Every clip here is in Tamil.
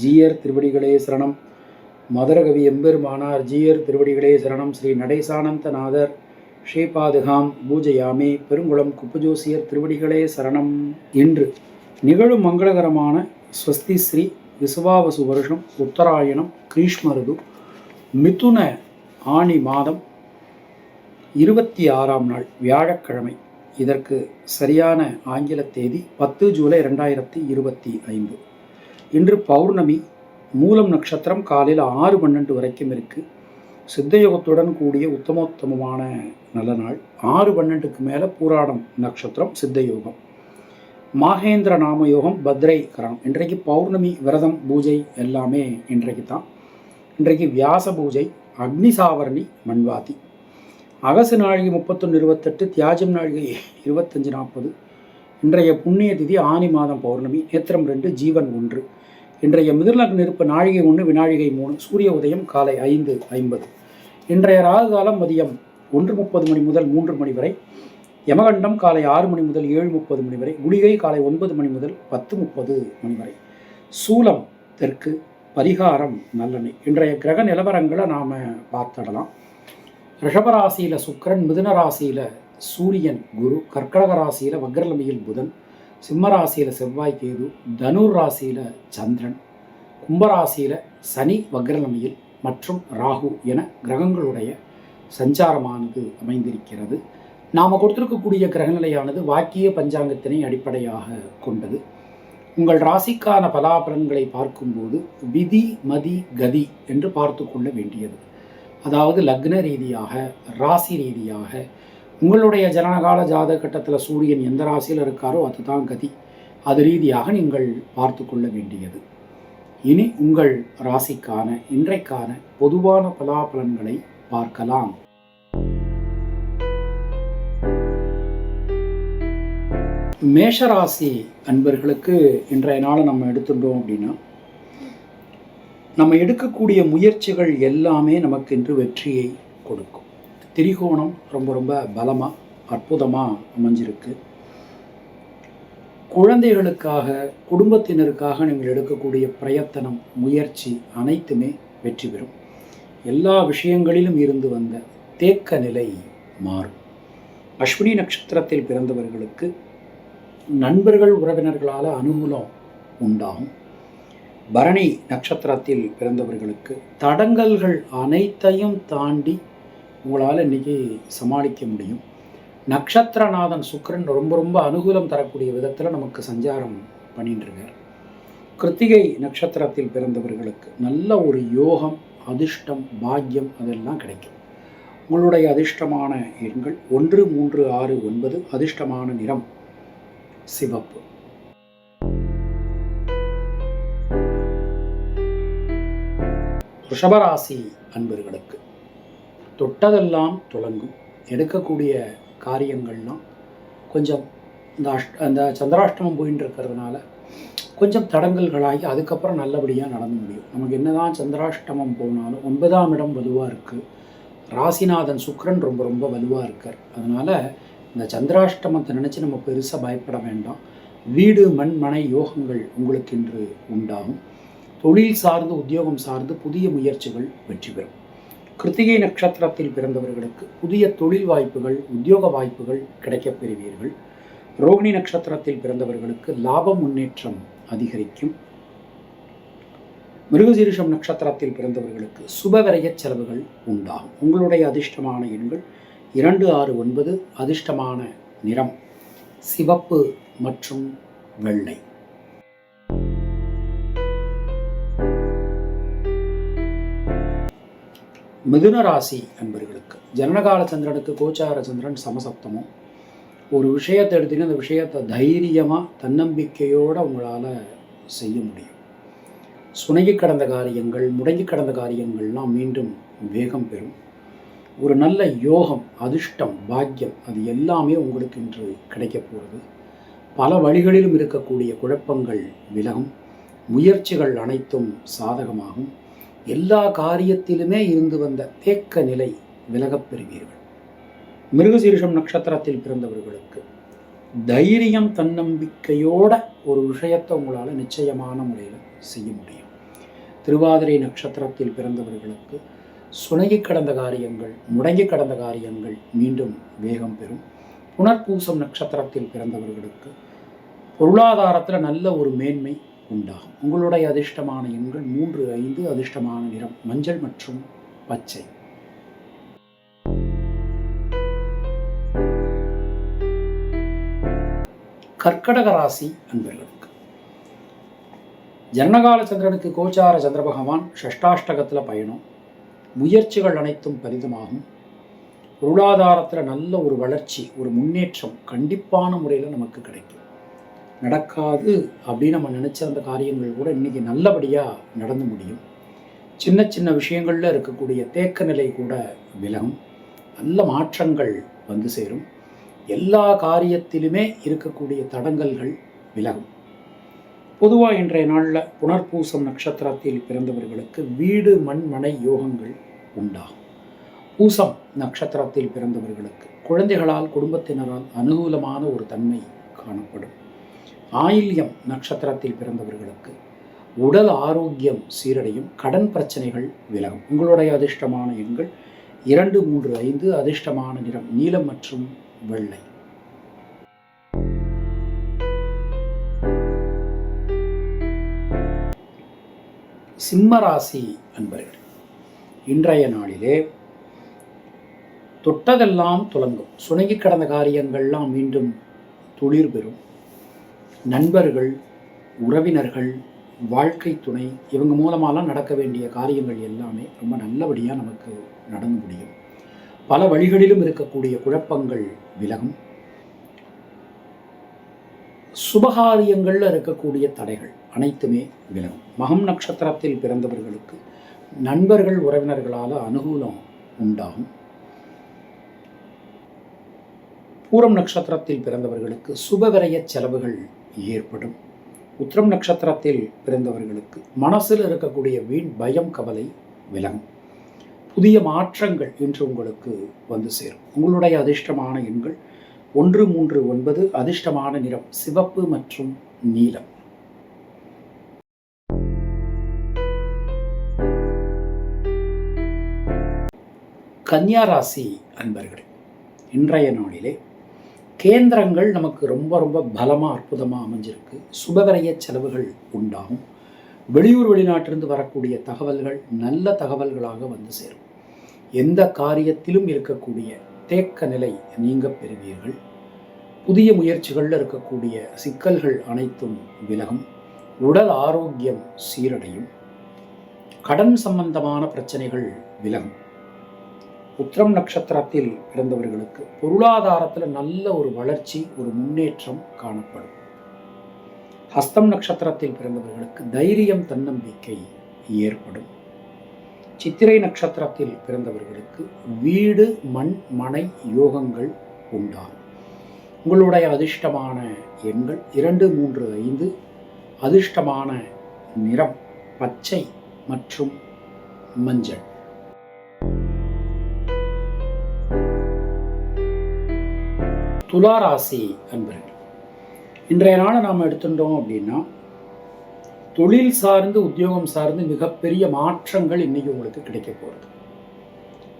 ஜீயர் திருவடிகளே சரணம். மதுரகவி எம்பெருமானார் ஜீயர் திருவடிகளே சரணம். ஸ்ரீ நடேசானந்தநாதர் ஸ்ரீபாதுகாம் பூஜையாமே. பெருங்குளம் குப்பஜோசியர் திருவடிகளே சரணம் என்று நிகழும் மங்களகரமான ஸ்வஸ்தி ஸ்ரீ விசுவாவசு வருஷம் உத்தராயணம் கிரீஷ்மருது மிதுன ஆணி மாதம் இருபத்தி ஆறாம் நாள் வியாழக்கிழமை. இதற்கு சரியான ஆங்கில தேதி பத்து ஜூலை ரெண்டாயிரத்தி இருபத்தி ஐந்து. இன்று பௌர்ணமி மூலம் நட்சத்திரம் காலையில் ஆறு பன்னெண்டு வரைக்கும் இருக்குது சித்தயோகத்துடன் கூடிய உத்தமோத்தமமான நல்ல நாள். ஆறு பன்னெண்டுக்கு மேலே பூராடம் நட்சத்திரம் சித்தயோகம் மாகேந்திர நாம யோகம் பத்ரை கரணம் இன்றைக்கு பௌர்ணமி விரதம் பூஜை எல்லாமே இன்றைக்கு தான். இன்றைக்கு வியாச பூஜை அக்னிசாவரணி மண்வாதி. அகசு நாழிகை முப்பத்தொன்று இருபத்தெட்டு தியாஜம் நாழிகை இருபத்தஞ்சு நாற்பது. இன்றைய புண்ணிய திதி ஆனி மாதம் பௌர்ணமி நேத்திரம் ரெண்டு ஜீவன் ஒன்று. இன்றைய மிதிர்லக் நெருப்பு நாழிகை ஒன்று வினாழிகை மூணு. சூரிய உதயம் காலை ஐந்து ஐம்பது. இன்றைய ராகு காலம் மதியம் ஒன்று முப்பது மணி முதல் மூன்று மணி வரை. யமகண்டம் காலை ஆறு மணி முதல் ஏழு முப்பது மணி வரை. குளிகை காலை ஒன்பது மணி முதல் பத்து முப்பது மணி வரை. சூலம் தெற்கு பரிகாரம் நல்லெண்ணெய். இன்றைய கிரக நிலவரங்களை நாம் பார்த்துடலாம். ரிஷபராசியில் சுக்கிரன் மிதுன ராசியில் சூரியன் குரு கர்க்கடக ராசியில் வக்ரலமையில் புதன் சிம்ம ராசியில் செவ்வாய் கேது தனுர் ராசியில் சந்திரன் கும்பராசியில் சனி வக்ரலமையில் மற்றும் ராகு என கிரகங்களுடைய சஞ்சாரமானது அமைந்திருக்கிறது. நாம் கொடுத்திருக்கக்கூடிய கிரகநிலையானது வாக்கிய பஞ்சாங்கத்தினை அடிப்படையாக கொண்டது. உங்கள் ராசிக்கான பலாபலன்களை பார்க்கும்போது விதி மதி கதி என்று பார்த்து கொள்ள வேண்டியது. அதாவது லக்ன ரீதியாக ராசி ரீதியாக உங்களுடைய ஜனனகால ஜாதக கட்டத்தில் சூரியன் எந்த ராசியில் இருக்காரோ அதுதான் கதி. அது ரீதியாக நீங்கள் பார்த்து கொள்ள வேண்டியது. இனி உங்கள் ராசிக்கான இன்றைக்கான பொதுவான பலாபலன்களை பார்க்கலாம். மேஷராசி அன்பர்களுக்கு இன்றைய நாளை நம்ம எடுத்துட்டோம் அப்படின்னா நம்ம எடுக்கக்கூடிய முயற்சிகள் எல்லாமே நமக்கு இன்று வெற்றியை கொடுக்கும். திரிகோணம் ரொம்ப ரொம்ப பலமாக அற்புதமாக அமைஞ்சிருக்கு. குழந்தைகளுக்காக குடும்பத்தினருக்காக நீங்கள் எடுக்கக்கூடிய பிரயத்தனம் முயற்சி அனைத்துமே வெற்றி பெறும். எல்லா விஷயங்களிலும் இருந்து வந்த தேக்க நிலை மாறும். அஸ்வினி நட்சத்திரத்தில் பிறந்தவர்களுக்கு நண்பர்கள் உறவினர்களால் அனுகூலம் உண்டாகும். பரணி நட்சத்திரத்தில் பிறந்தவர்களுக்கு தடங்கல்கள் அனைத்தையும் தாண்டி உங்களால் இன்றைக்கி சமாளிக்க முடியும். நட்சத்திரநாதன் சுக்கரன் ரொம்ப ரொம்ப அனுகூலம் தரக்கூடிய விதத்தில் நமக்கு சஞ்சாரம் பண்ணிட்டுருக்கார். கிருத்திகை நட்சத்திரத்தில் பிறந்தவர்களுக்கு நல்ல ஒரு யோகம் அதிர்ஷ்டம் பாக்கியம் அதெல்லாம் கிடைக்கும். உங்களுடைய அதிர்ஷ்டமான எண்கள் ஒன்று மூன்று ஆறு ஒன்பது அதிர்ஷ்டமான நிறம் சிவப்பு. ரிஷபராசி அன்பர்களுக்கு தொட்டதெல்லாம் தொடங்கும் எடுக்கக்கூடிய காரியங்கள்லாம் கொஞ்சம் இந்த அஷ்ட அந்த சந்திராஷ்டமம் போயின்னு இருக்கிறதுனால கொஞ்சம் தடங்கல்களாகி அதுக்கப்புறம் நல்லபடியாக நடந்து முடியும். நமக்கு என்னதான் சந்திராஷ்டமம் போனாலும் ஒன்பதாம் இடம் வலுவாக இருக்குது ராசிநாதன் சுக்ரன் ரொம்ப ரொம்ப வலுவாக இருக்கார். அதனால் இந்த சந்திராஷ்டமத்தை நினச்சி நம்ம பெருசாக பயப்பட வேண்டாம். வீடு மண் மனை யோகங்கள் உங்களுக்கு இன்று உண்டாகும். தொழில் சார்ந்து உத்தியோகம் சார்ந்து புதிய முயற்சிகள் வெற்றி பெறும். கிருத்திகை நட்சத்திரத்தில் பிறந்தவர்களுக்கு புதிய தொழில் வாய்ப்புகள் உத்தியோக வாய்ப்புகள் கிடைக்கப் பெறுவீர்கள். ரோகிணி நட்சத்திரத்தில் பிறந்தவர்களுக்கு லாப முன்னேற்றம் அதிகரிக்கும். மிருகசீரிஷம் நட்சத்திரத்தில் பிறந்தவர்களுக்கு சுபவிரய செலவுகள் உண்டாகும். உங்களுடைய அதிர்ஷ்டமான எண்கள் இரண்டு ஆறு ஒன்பது அதிர்ஷ்டமான நிறம் சிவப்பு மற்றும் வெள்ளை. மிதுன ராசி அன்பர்களுக்கு ஜனனகால சந்திரனுக்கு கோச்சார சந்திரன் சமசப்தமும் ஒரு விஷயத்தை எடுத்தீங்கன்னா அந்த விஷயத்தை தைரியமாக தன்னம்பிக்கையோடு உங்களால் செய்ய முடியும். சுணங்கி கடந்த காரியங்கள் முடங்கி கடந்த காரியங்கள்லாம் மீண்டும் வேகம் பெறும். ஒரு நல்ல யோகம் அதிர்ஷ்டம் பாக்கியம் அது எல்லாமே உங்களுக்கு இன்று கிடைக்கப் போகிறது பல வழிகளிலும் இருக்கக்கூடிய குழப்பங்கள் விலகும். முயற்சிகள் அனைத்தும் சாதகமாகும். எல்லா காரியத்திலுமே இருந்து வந்த தேக்க நிலை விலகப் பெறுவீர்கள். மிருகசீரிஷம் நட்சத்திரத்தில் பிறந்தவர்களுக்கு தைரியம் தன்னம்பிக்கையோட ஒரு விஷயத்தை உங்களால் நிச்சயமான முறையில் செய்ய முடியும். திருவாதிரை நட்சத்திரத்தில் பிறந்தவர்களுக்கு சுணங்கி கடந்த காரியங்கள் முடங்கி கடந்த காரியங்கள் மீண்டும் வேகம் பெறும். புனர்பூசம் நட்சத்திரத்தில் பிறந்தவர்களுக்கு பொருளாதாரத்தில் நல்ல ஒரு மேன்மை உண்டாகும். உங்களுடைய அதிர்ஷ்டமான எண்கள் மூன்று ஐந்து அதிர்ஷ்டமான நிறம் மஞ்சள் மற்றும் பச்சை. கர்க்கடக ராசி அன்பர்களுக்கு. ஜனகால சந்திரனுக்கு கோச்சார சந்திர பகவான் ஷஷ்டாஷ்டகத்தில் பயணம். முயற்சிகள் அனைத்தும் பரிதமாகும். பொருளாதாரத்தில் நல்ல ஒரு வளர்ச்சி ஒரு முன்னேற்றம் கண்டிப்பான முறையில் நமக்கு கிடைக்கும். நடக்காது அப்படின்னு நம்ம நினச்ச அந்த காரியங்கள் கூட இன்றைக்கி நல்லபடியாக நடந்து முடியும். சின்ன சின்ன விஷயங்களில் இருக்கக்கூடிய தேக்க நிலை கூட விலகும். நல்ல மாற்றங்கள் வந்து சேரும். எல்லா காரியத்திலுமே இருக்கக்கூடிய தடங்கல்கள் விலகும். பொதுவாக இன்றைய நாளில் புனர்பூசம் நட்சத்திரத்தில் பிறந்தவர்களுக்கு வீடு மண் மனை யோகங்கள் உண்டாகும். பூசம் நட்சத்திரத்தில் பிறந்தவர்களுக்கு குழந்தைகளால் குடும்பத்தினரால் அனுகூலமான ஒரு தன்மை காணப்படும். ஆயில்யம் நட்சத்திரத்தில் பிறந்தவர்களுக்கு உடல் ஆரோக்கியம் சீரடையும் கடன் பிரச்சனைகள் விலகும். உங்களுடைய அதிர்ஷ்டமான எண்கள் இரண்டு மூன்று ஐந்து அதிர்ஷ்டமான நிறம் நீலம் மற்றும் வெள்ளை. சிம்மராசி அன்பர்கள் இன்றைய நாளிலே தொட்டதெல்லாம் துலங்கும் சுணங்கி கடந்த காரியங்கள்லாம் மீண்டும் துளிர் பெறும். நண்பர்கள் உறவினர்கள் வாழ்க்கை துணை இவங்க மூலமாலாம் நடக்க வேண்டிய காரியங்கள் எல்லாமே ரொம்ப நல்லபடியாக நமக்கு நடந்து முடியும். பல வழிகளிலும் இருக்கக்கூடிய குழப்பங்கள் விலகும். சுபகாரியங்களில் இருக்கக்கூடிய தடைகள் அனைத்துமே விலகும். மகம் நட்சத்திரத்தில் பிறந்தவர்களுக்கு நண்பர்கள் உறவினர்களால் அனுகூலம் உண்டாகும். பூரம் நட்சத்திரத்தில் பிறந்தவர்களுக்கு சுபவிரய செலவுகள் ஏற்படும். உத்திரம் நட்சத்திரத்தில் பிறந்தவர்களுக்கு மனசில் இருக்கக்கூடிய வீண் பயம் கவலை விலகும். புதிய மாற்றங்கள் இன்று உங்களுக்கு வந்து சேரும். உங்களுடைய அதிர்ஷ்டமான எண்கள் ஒன்று மூன்று ஒன்பது அதிர்ஷ்டமான நிறம் சிவப்பு மற்றும் நீலம். கன்னியா ராசி அன்பர்களே இன்றைய நாளிலே கேந்திரங்கள் நமக்கு ரொம்ப ரொம்ப பலமாக அற்புதமாக அமைஞ்சிருக்கு. சுபவிரய செலவுகள் உண்டாகும். வெளியூர் வெளிநாட்டிலிருந்து வரக்கூடிய தகவல்கள் நல்ல தகவல்களாக வந்து சேரும். எந்த காரியத்திலும் இருக்கக்கூடிய தேக்க நிலை நீங்க பெறுவீர்கள். புதிய முயற்சிகளில் இருக்கக்கூடிய சிக்கல்கள் அனைத்தும் விலகும். உடல் ஆரோக்கியம் சீரடையும். கடன் சம்பந்தமான பிரச்சனைகள் விலகும். உத்திரம் நட்சத்திரத்தில் பிறந்தவர்களுக்கு பொருளாதாரத்தில் நல்ல ஒரு வளர்ச்சி ஒரு முன்னேற்றம் காணப்படும். ஹஸ்தம் நட்சத்திரத்தில் பிறந்தவர்களுக்கு தைரியம் தன்னம்பிக்கை ஏற்படும். சித்திரை நட்சத்திரத்தில் பிறந்தவர்களுக்கு வீடு மண் மனை யோகங்கள் உண்டாகும். உங்களுடைய அதிர்ஷ்டமான எண்கள் இரண்டு மூன்று ஐந்து. அதிர்ஷ்டமான நிறம் பச்சை மற்றும் மஞ்சள். துளாராசி அன்பர்கள் இன்றைய நாளை நாம் எடுத்துட்டோம் அப்படின்னா தொழில் சார்ந்து உத்தியோகம் சார்ந்து மிகப்பெரிய மாற்றங்கள் இன்றைக்கி உங்களுக்கு கிடைக்க போகிறது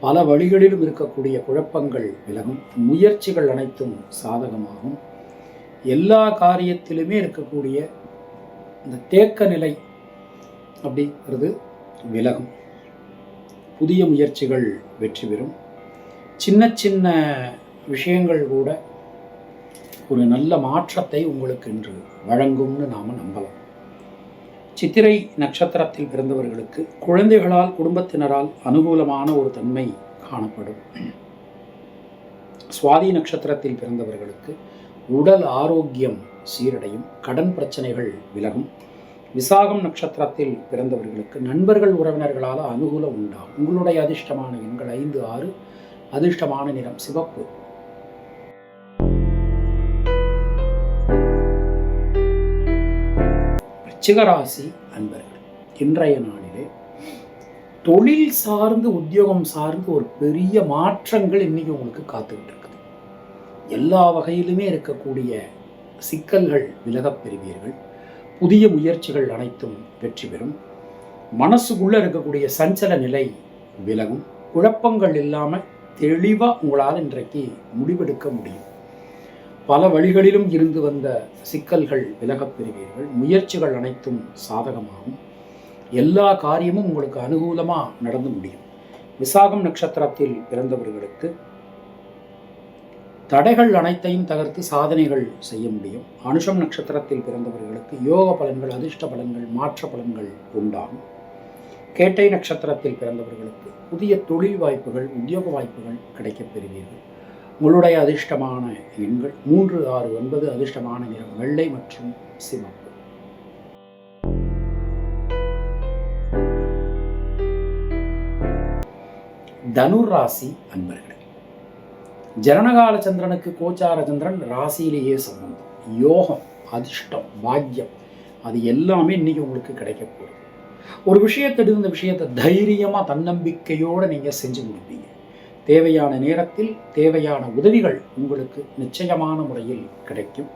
பல வழிகளிலும் இருக்கக்கூடிய குழப்பங்கள் விலகும் முயற்சிகள் அனைத்தும் சாதகமாகும். எல்லா காரியத்திலுமே இருக்கக்கூடிய இந்த தேக்க நிலை அப்படிங்கிறது விலகும். புதிய முயற்சிகள் வெற்றி பெறும். சின்ன சின்ன விஷயங்கள் கூட ஒரு நல்ல மாற்றத்தை உங்களுக்கு இன்று வழங்கும்னு நாம் நம்பலாம். சித்திரை நட்சத்திரத்தில் பிறந்தவர்களுக்கு குழந்தைகளால் குடும்பத்தினரால் அனுகூலமான ஒரு தன்மை காணப்படும். சுவாதி நட்சத்திரத்தில் பிறந்தவர்களுக்கு உடல் ஆரோக்கியம் சீரடையும் கடன் பிரச்சனைகள் விலகும். விசாகம் நட்சத்திரத்தில் பிறந்தவர்களுக்கு நண்பர்கள் உறவினர்களால் அனுகூலம் உண்டாகும். உங்களுடைய அதிர்ஷ்டமான எண்கள் ஐந்து ஆறு. அதிர்ஷ்டமான நிறம் சிவப்பு. விருச்சிகராசி அன்பர்கள் இன்றைய நாளிலே தொழில் சார்ந்து உத்தியோகம் சார்ந்து ஒரு பெரிய மாற்றங்கள் இன்றைக்கி உங்களுக்கு காத்துக்கிட்டு இருக்குது. எல்லா வகையிலுமே இருக்கக்கூடிய சிக்கல்கள் விலகப் பெறுவீர்கள். புதிய முயற்சிகள் அனைத்தும் வெற்றி பெறும். மனசுக்குள்ளே இருக்கக்கூடிய சஞ்சல நிலை விலகும். குழப்பங்கள் இல்லாமல் தெளிவாக உங்களால் இன்றைக்கு முடிவெடுக்க முடியும். பல வழிகளிலும் இருந்து வந்த சிக்கல்கள் விலகப் பெறுவீர்கள். முயற்சிகள் அனைத்தும் சாதகமாகும். எல்லா காரியமும் உங்களுக்கு அனுகூலமாக நடந்து முடியும். விசாகம் நட்சத்திரத்தில் பிறந்தவர்களுக்கு தடைகள் அனைத்தையும் தகர்த்து சாதனைகள் செய்ய முடியும். அனுஷம் நட்சத்திரத்தில் பிறந்தவர்களுக்கு யோக பலன்கள் அதிர்ஷ்ட பலன்கள் மாற்ற பலன்கள் உண்டாகும். கேட்டை நட்சத்திரத்தில் பிறந்தவர்களுக்கு புதிய தொழில் வாய்ப்புகள் உத்தியோக வாய்ப்புகள் கிடைக்கப் பெறுவீர்கள். உங்களுடைய அதிர்ஷ்டமான எண்கள் மூன்று ஆறு ஒன்பது அதிர்ஷ்டமான நிறம் வெள்ளை மற்றும் சிவப்பு. தனுர் ராசி அன்பர்களே ஜனனகால சந்திரனுக்கு கோச்சார சந்திரன் ராசியிலேயே சம்பந்தம். யோகம் அதிர்ஷ்டம் பாக்கியம் அது எல்லாமே இன்னைக்கு உங்களுக்கு கிடைக்க போகுது. ஒரு விஷயத்தை இந்த விஷயத்தை தைரியமாக தன்னம்பிக்கையோடு நீங்கள் செஞ்சு முடிப்பீங்க தேவையான நேரத்தில் தேவையான உதவிகள் உங்களுக்கு நிச்சயமான முறையில் கிடைக்கும்.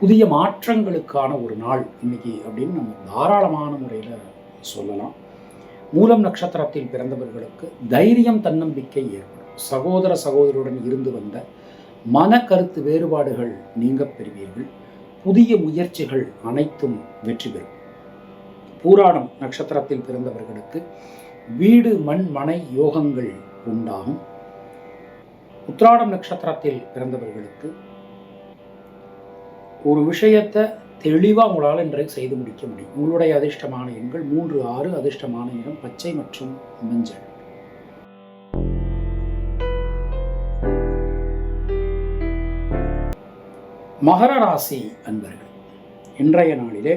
புதிய மாற்றங்களுக்கான ஒரு நாள் இன்னைக்கு அப்படின்னு நம்ம தாராளமான முறையில் சொல்லலாம். மூலம் நட்சத்திரத்தில் பிறந்தவர்களுக்கு தைரியம் தன்னம்பிக்கை ஏற்படும். சகோதர சகோதரருடன் இருந்து வந்த மன கருத்து வேறுபாடுகள் நீங்க பெறுவீர்கள். புதிய முயற்சிகள் அனைத்தும் வெற்றி பெறும். பூராடம் நட்சத்திரத்தில் பிறந்தவர்களுக்கு வீடு மண் மனை யோகங்கள் உண்டாகும். உத்ராடம் நட்சத்திரத்தில் பிறந்தவர்களுக்கு ஒரு விஷயத்தை தெளிவாக உங்களால் இன்றைக்கு செய்து முடிக்க முடியும். உங்களுடைய அதிர்ஷ்டமான எண்கள் மூன்று ஆறு அதிர்ஷ்டமான இடம் பச்சை மற்றும் மஞ்சள். மகர ராசி அன்பர்கள் இன்றைய நாளிலே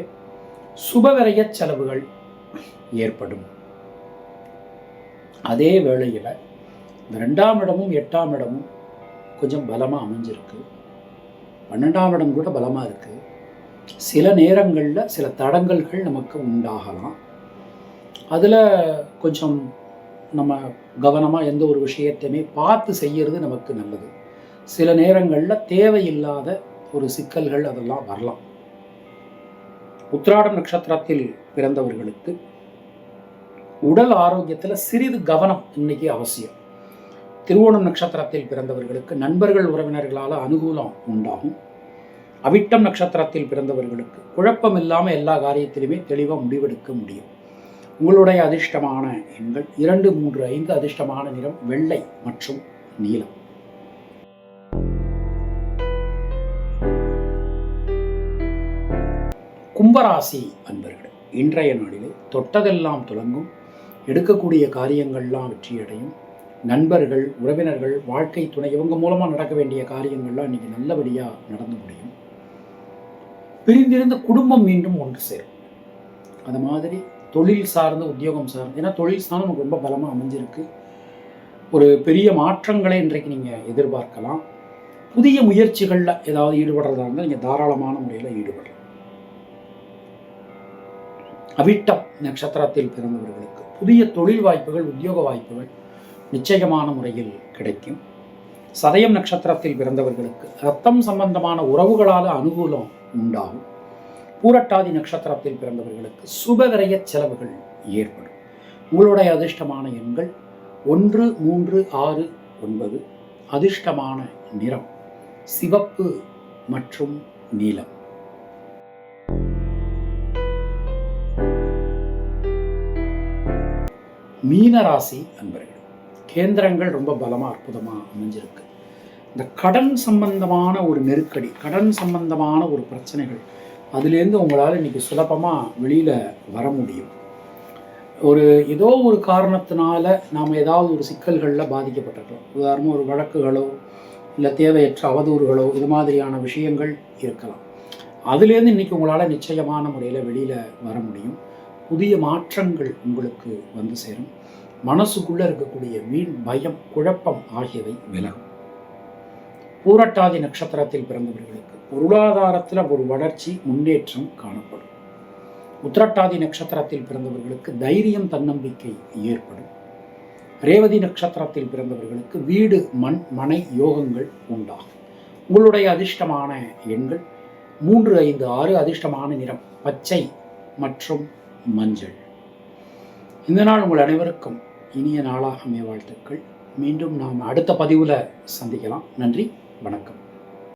சுபவிரய செலவுகள் ஏற்படும். அதே வேளையில் இந்த ரெண்டாம் இடமும் எட்டாம் இடமும் கொஞ்சம் பலமாக அமைஞ்சிருக்கு. பன்னெண்டாம் இடம் கூட பலமாக இருக்குது சில நேரங்களில் சில தடங்கல்கள் நமக்கு உண்டாகலாம். அதில் கொஞ்சம் நம்ம கவனமாக எந்த ஒரு விஷயத்தையுமே பார்த்து செய்கிறது நமக்கு நல்லது. சில நேரங்களில் தேவையில்லாத ஒரு சிக்கல்கள் அதெல்லாம் வரலாம். உத்திராடம் நட்சத்திரத்தில் பிறந்தவர்களுக்கு உடல் ஆரோக்கியத்தில் சிறிது கவனம் இன்னைக்கு அவசியம். திருவோணம் நட்சத்திரத்தில் பிறந்தவர்களுக்கு நண்பர்கள் உறவினர்களால் அனுகூலம் உண்டாகும். அவிட்டம் நட்சத்திரத்தில் பிறந்தவர்களுக்கு குழப்பம் இல்லாமல் எல்லா காரியத்திலுமே தெளிவாக முடிவெடுக்க முடியும். உங்களுடைய அதிர்ஷ்டமான எண்கள் இரண்டு மூன்று ஐந்து அதிர்ஷ்டமான நிறம் வெள்ளை மற்றும் நீலம். கும்பராசி அன்பர்கள் இன்றைய நாளிலே தொட்டதெல்லாம் தொடங்கும் எடுக்கக்கூடிய காரியங்கள்லாம் வெற்றியடையும். நண்பர்கள் உறவினர்கள் வாழ்க்கை துணை இவங்க மூலமாக நடக்க வேண்டிய காரியங்கள்லாம் இன்னைக்கு நல்லபடியாக நடந்து முடியும். பிரிந்திருந்த குடும்பம் மீண்டும் ஒன்று சேரும். அது மாதிரி தொழில் சார்ந்த உத்தியோகம் சார்ந்து ஏன்னா தொழில் சார்ந்து நமக்கு ரொம்ப பலமாக அமைஞ்சிருக்கு. ஒரு பெரிய மாற்றங்களை இன்றைக்கு நீங்கள் எதிர்பார்க்கலாம். புதிய முயற்சிகளில் ஏதாவது ஈடுபடுறதா இருந்தால் நீங்கள் தாராளமான முறையில் ஈடுபடலாம். அவிட்டம் நட்சத்திரத்தில் பிறந்தவர்களுக்கு புதிய தொழில் வாய்ப்புகள் உத்தியோக வாய்ப்புகள் நிச்சயமான முறையில் கிடைக்கும். சதயம் நட்சத்திரத்தில் பிறந்தவர்களுக்கு ரத்தம் சம்பந்தமான உறவுகளால் அனுகூலம் உண்டாகும். பூரட்டாதி நட்சத்திரத்தில் பிறந்தவர்களுக்கு சுபவிரய செலவுகள் ஏற்படும். உங்களுடைய அதிர்ஷ்டமான எண்கள் ஒன்று மூன்று ஆறு ஒன்பது. அதிர்ஷ்டமான நிறம் சிவப்பு மற்றும் நீலம். மீனராசி அன்பர்கள் கேந்திரங்கள் ரொம்ப பலமாக அற்புதமாக அமைஞ்சிருக்கு. இந்த கடன் சம்பந்தமான ஒரு நெருக்கடி கடன் சம்பந்தமான ஒரு பிரச்சனைகள் அதுலேருந்து உங்களால் இன்றைக்கி சுலபமாக வெளியில் வர முடியும். ஒரு ஏதோ ஒரு காரணத்தினால நாம் ஏதாவது ஒரு சிக்கல்களில் பாதிக்கப்பட்டிருக்கலாம் உதாரணமாக ஒரு வழக்குகளோ இல்லை தேவையற்ற அவதூறுகளோ இது மாதிரியான விஷயங்கள் இருக்கலாம். அதுலேருந்து இன்னைக்கு உங்களால் நிச்சயமான முறையில் வெளியில் வர முடியும். புதிய மாற்றங்கள் உங்களுக்கு வந்து சேரும். மனசுக்குள்ளே இருக்கக்கூடிய வீண் பயம் குழப்பம் ஆகியவை விலகும். பூரட்டாதி நட்சத்திரத்தில் பிறந்தவர்களுக்கு பொருளாதாரத்தில் ஒரு வளர்ச்சி முன்னேற்றம் காணப்படும். உத்திரட்டாதி நட்சத்திரத்தில் பிறந்தவர்களுக்கு தைரியம் தன்னம்பிக்கை ஏற்படும். ரேவதி நட்சத்திரத்தில் பிறந்தவர்களுக்கு வீடு மண் மனை யோகங்கள் உண்டாகும். உங்களுடைய அதிர்ஷ்டமான எண்கள் மூன்று ஐந்து ஆறு அதிர்ஷ்டமான நிறம் பச்சை மற்றும் மஞ்சள். இந்த நாள் உங்கள் அனைவருக்கும் இனிய நாளாக அமைய வாழ்த்துக்கள். மீண்டும் நாம் அடுத்த பதிவில் சந்திக்கலாம். நன்றி வணக்கம்.